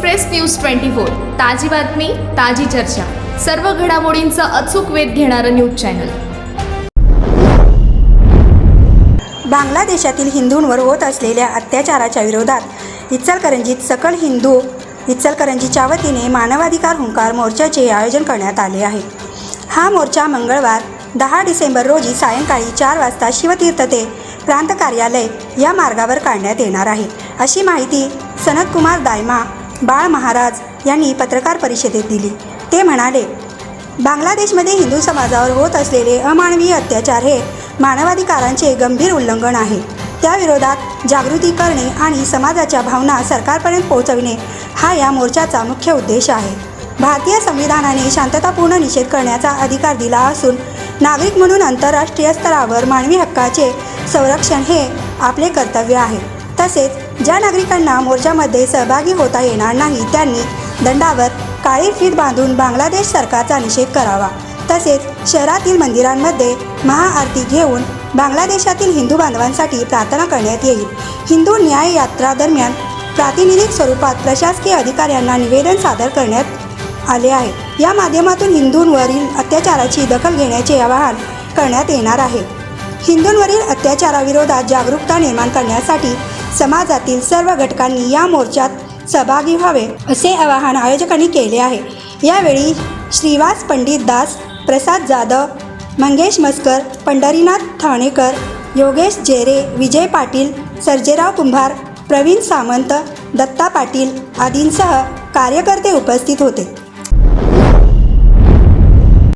Express news twenty four ताजी बातमी ताजी चर्चा. सर्व घडामोडींचा अचूक वेध घेणारं न्यूज चॅनल. बांगलादेशातील हिंदूंवर होत असलेल्या अत्याचाराच्या विरोधात इचलकरंजीत सकल हिंदू इचलकरंजीच्या वतीने मानवाधिकार हुंकार मोर्चाचे आयोजन करण्यात आले आहे. हा मोर्चा मंगळवार दहा डिसेंबर रोजी सायंकाळी चार वाजता शिवतीर्थ ते प्रांत कार्यालय या मार्गावर काढण्यात येणार आहे. अशी माहिती सनतकुमार दायमा बाळ महाराज यांनी पत्रकार परिषदेत दिली. ते म्हणाले बांगलादेशमध्ये हिंदू समाजावर होत असलेले अमानवीय अत्याचार हे मानवाधिकारांचे गंभीर उल्लंघन आहे. त्याविरोधात जागृती करणे आणि समाजाच्या भावना सरकारपर्यंत पोहोचविणे हा या मोर्चाचा मुख्य उद्देश आहे. भारतीय संविधानाने शांततापूर्ण निषेध करण्याचा अधिकार दिला असून नागरिक म्हणून आंतरराष्ट्रीय स्तरावर मानवी हक्काचे संरक्षण हे आपले कर्तव्य आहे. तसेच ज्या नागरिकांना मोर्चामध्ये सहभागी होता येणार नाही त्यांनी दंडावर काळी फीत बांधून बांगलादेश सरकारचा निषेध करावा. तसेच शहरातील मंदिरांमध्ये महाआरती घेऊन बांगलादेशातील हिंदू बांधवांसाठी प्रार्थना करण्यात येईल. हिंदू न्याय यात्रा दरम्यान प्रातिनिधिक स्वरूपात प्रशासकीय अधिकाऱ्यांना निवेदन सादर करण्यात आले आहे. या माध्यमातून हिंदूंवरील अत्याचाराची दखल घेण्याचे आवाहन करण्यात येणार आहे. हिंदूंवरील अत्याचाराविरोधात जागरूकता निर्माण करण्यासाठी समाजातील सर्व घटकांनी या मोर्चात सहभागी व्हावे असे आवाहन आयोजकांनी केले आहे. यावेळी श्रीवास पंडित दास प्रसाद जाधव मंगेश मस्कर पंढरीनाथ ठाणेकर योगेश जेरे विजय पाटील सर्जेराव कुंभार प्रवीण सामंत दत्ता पाटील आदींसह कार्यकर्ते उपस्थित होते.